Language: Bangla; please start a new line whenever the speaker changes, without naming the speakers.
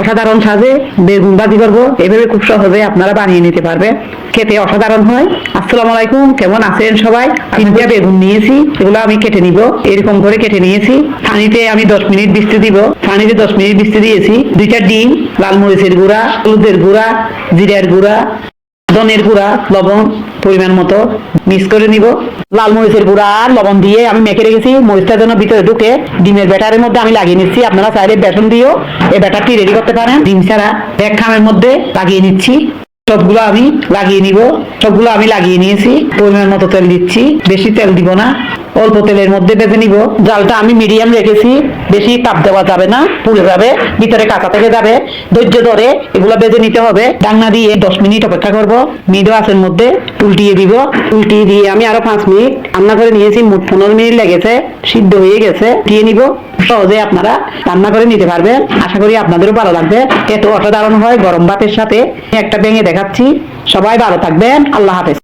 অসাধারণ সাজে বেগুন ভাজি করব। এভাবে খুব সহজে আপনারা বানিয়ে নিতে পারবে খেতে অসাধারণ হয়। আসসালামু আলাইকুম, কেমন আছেন সবাই? তিনটা বেগুন নিয়েছি, এগুলো আমি কেটে নিব। এরকম করে কেটে নিয়েছি। পানিতে আমি দশ মিনিট বৃষ্টি দিব। পানিতে দশ মিনিট বৃষ্টি দিয়েছি। দুইটা ডিম, লাল মরিচের গুঁড়া, হলুদের গুঁড়া, জিরার গুঁড়া, ধনের গুঁড়া, লবণ পরিমাণ মতো মিক্স করে নিব। লাল মরিচের গুঁড়া আর লবণ দিয়ে আমি মেখে রেখেছি। মরিচটা যেন ভিতরে ঢুকে, ডিমের ব্যাটারের মধ্যে আমি লাগিয়ে নিচ্ছি। আপনারা চাইলে বেসন দিয়েও এই ব্যাটারটি রেডি করতে পারেন। ডিম ছাড়া এক খামের মধ্যে লাগিয়ে নিচ্ছি। সবগুলো আমি লাগিয়ে নিব। সবগুলো আমি লাগিয়ে নিয়েছি। পরিমাণ মতো তেল দিচ্ছি। বেশি তেল দিব না। অল্প তেলের মধ্যে বেজে নিব। জালটা আমি মিডিয়াম রেখেছি, বেশি তাপ দেওয়া যাবে না, পুড়ে যাবে, ভিতরে কাঁচা থেকে যাবে। ধৈর্য ধরে এগুলো বেজে নিতে হবে। ডাংনা দিয়ে দশ মিনিট অপেক্ষা করব। মিডো আঁচের মধ্যে উল্টিয়ে দিব। উল্টিয়ে দিয়ে আমি আরও পাঁচ মিনিট রান্না করে নিয়েছি, মোট পনেরো মিনিট লেগেছে, সিদ্ধ হয়ে গেছে। দিয়ে নিব। সহজে আপনারা রান্না করে নিতে পারবেন। আশা করি আপনাদেরও ভালো লাগবে। এত অসাধারণ হয় গরম ভাতের সাথে। একটা ভেঙে দেখাচ্ছি। সবাই ভালো থাকবেন। আল্লাহ হাফেজ।